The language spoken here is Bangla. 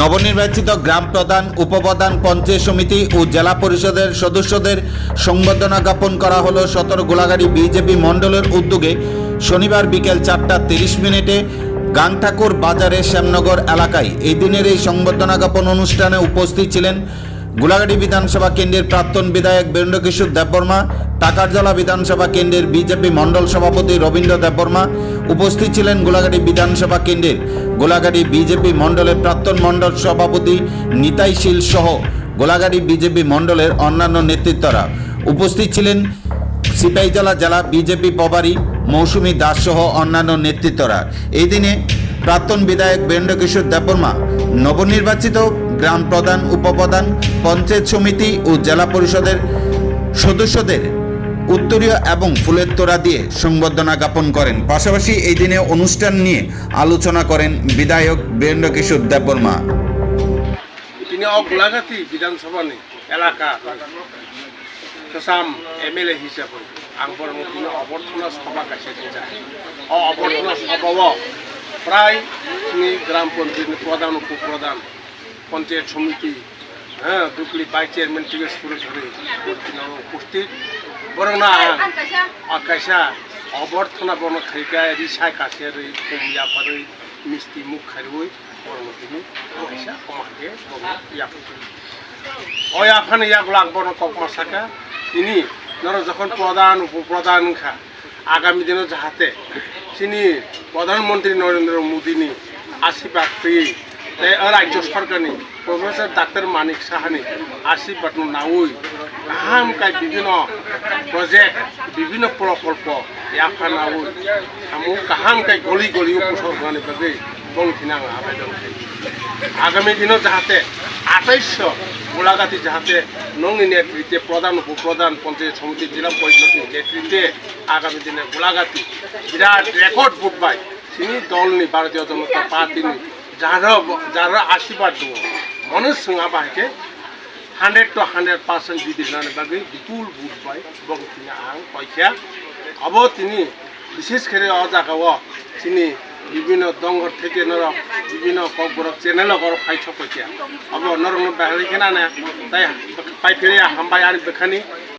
নবনির্বাচিত গ্রাম প্রধান, উপপ্রধান, পঞ্চায়েত সমিতি ও জেলা পরিষদের সদস্যদের সংবর্ধনা জ্ঞাপন করা হলো সতর গোলাগাড়ি বিজেপি মণ্ডলের উদ্যোগে শনিবার বিকেল চারটা তিরিশ মিনিটে গাংঠাকুর বাজারে শ্যামনগর এলাকায়। এই দিনের এই সংবর্ধনা জ্ঞাপন অনুষ্ঠানে উপস্থিত ছিলেন গোলাঘাটি বিধানসভা কেন্দ্রের প্রাক্তন বিধায়ক বীরেন্দ্রকিশোর দেববর্মা, টাকারজলা বিধানসভা কেন্দ্রের বিজেপি মণ্ডল সভাপতি রবীন্দ্র দেববর্মা উপস্থিত ছিলেন গোলাঘাটি বিধানসভা কেন্দ্রের গোলাঘাটি বিজেপি মণ্ডলের প্রাক্তন মণ্ডল সভাপতি নিতাই শীল সহ গোলাগাড়ি বিজেপি মণ্ডলের অন্যান্য নেতৃত্বরা। উপস্থিত ছিলেন সিপাহীজলা জেলা বিজেপি প্রভারী মৌসুমী দাস সহ অন্যান্য নেতৃত্বরা। এই দিনে প্রাক্তন বিধায়ক বীরেন্দ্রকিশোর দেববর্মা, নবনির্বাচিত গ্রাম প্রধান, উপপ্রধান, পঞ্চায়েত সমিতি ও জেলা পরিষদের সদস্যদের উত্তরীয় এবং ফুলের তোড়া দিয়ে সংবর্ধনা জ্ঞাপন করেন। পাশাপাশি এই দিনে অনুষ্ঠান নিয়ে আলোচনা করেন বিধায়ক বীরেন্দ্র কিশোর দেববর্মা। তিনি অগ্লাঘাতী বিধানসভা এলাকা এম এল এ হিসাবে আমার তিনি অবর্থনা সভা কাছে যায় অবর্থনা সভা প্রায় তিনি গ্রাম পঞ্চায়েত প্রধান, উপপ্রধান, পঞ্চায়েত সমিতি হ্যাঁ দুকলি বাই চেয়ারম্যান থেকে শুরু করে উপস্থিত। বরংনা আকাশা। অবর্থনা বর্ণ খাইকা রিসায় কাশের ওই কমিয়াপার ওই মিষ্টি মুখ খাই ওই বর্ণ তিনি আকাশা কমাকে ইয়াপা ওই আফান ইয়াগুলো আকবর্ণ ককমা সাকা। তিনি ধরো যখন প্রধান উপপ্রধান খা আগামী দিনে যাহাতে তিনি প্রধানমন্ত্রী নরেন্দ্র মোদিনী আশীর্বাদ পেয়ে রাজ্য সরকারনি প্রফেসর ডাক্তার মানিক সাহানি আশীর্বাদ নাওই গাহাম কাই বিভিন্ন প্রজেক্ট বিভিন্ন প্রকল্প, ইয়াফা নাওই আমু গাহাম কাই গলি গলি উপসর্গনি বাকি বংখিনি আং আবেদন খাই আগামী দিনত যাহাতে আঠাইশশো গোলাঘাটি যাহাতে নংনি নেতৃত্বে প্রধান উপপ্রধান পঞ্চায়েত সমিতি, জেলা পরিষদের নেতৃত্বে আগামী দিনে গোলাঘাটি বিরাট রেকর্ড ফুটবাই তিনি দলনি ভারতীয় জনতা পার্টিনি যারা যারা আশীর্বাদ দেবো, মনোজ সিংহা ভাইকে হান্ড্রেড টু হান্ড্রেড পার্সেন্ট দিদি নানি বাকি বিপুল ভোট পাই এবং তিনি আং পয়সা। अब তিনি বিশেষ করে অ জায়গাও তিনি বিভিন্ন দঙ্গর থেকে নর, বিভিন্ন কবর চ্যানেল গর পাইছ পয়সা अब নর বাহালিকে না, তাই পাইফেরে হামবাই আর বেখানি।